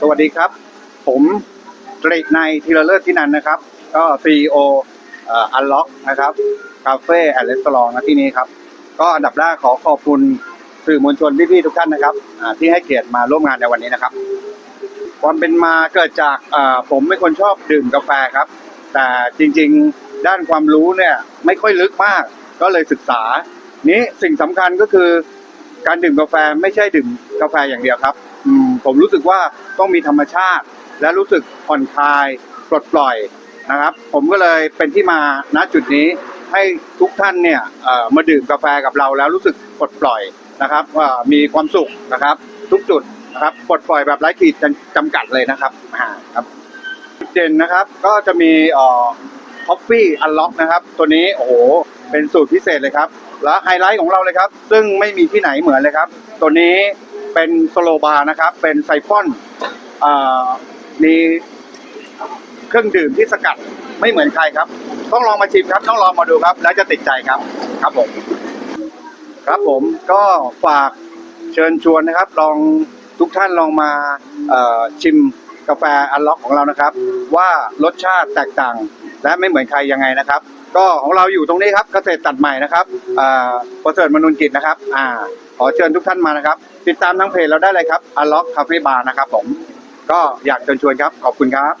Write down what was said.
สวัสดีครับ ผมตรีในธีรเลิศที่นันนะครับ ก็ซีโออันล็อกนะครับคาเฟ่แอนด์รีสอร์ทนะที่นี้ครับ ก็อันดับแรกขอขอบคุณสื่อมวลชนพี่ๆทุกท่านนะครับที่ให้เกียรติมาร่วมงานในวันนี้นะครับ ความเป็นมาเกิดจากผมเป็นคนชอบดื่มกาแฟครับ แต่จริงๆด้านความรู้เนี่ยไม่ค่อยลึกมาก ก็เลยศึกษา นี้สิ่งสำคัญก็คือ การดื่มกาแฟไม่ใช่ดื่มกาแฟอย่างเดียวครับผมรู้สึกว่าต้องมีธรรมชาติ และรู้สึกผ่อนคลายปลดปล่อยนะครับ ผมก็เลยเป็นที่มาณจุดนี้ให้ทุกท่านเนี่ยมาดื่มกาแฟกับเราแล้วรู้สึกปลดปล่อยนะครับว่ามีความสุขนะครับ ทุกจุดนะครับปลดปล่อยแบบไร้ขีดจำกัดเลยนะครับอ่าครับเด่นนะครับก็จะมีออคอฟฟี่อันล็อกนะครับ ตัวนี้โอ้โห เป็นสูตรพิเศษเลยครับ และไฮไลท์ของเราเลยครับ ซึ่งไม่มีที่ไหนเหมือนเลยครับ ตัวนี้เป็นสโลบาร์นะครับ เป็นไซฟอนมีเครื่องดื่มที่สกัดไม่เหมือนใครครับ ต้องลองมาชิมครับ ต้องลองมาดูครับ แล้วจะติดใจครับ ครับผม ครับผมก็ฝากเชิญชวนนะครับ ลองทุกท่านลองมาชิมกาแฟอันล็อกของเรานะครับ ว่ารสชาติแตกต่าง และไม่เหมือนใครยังไงนะครับ ก็ของเราอยู่ตรงนี้ครับเกษตรตัดใหม่นะครับอ่าประเสริฐมนุนกิจนะครับอ่าขอเชิญทุกท่านมานะครับ ติดตามทางเพจเราได้เลยครับอล็อกคาเฟ่บาร์นะครับผมก็อยากเชิญชวนครับ ขอบคุณครับ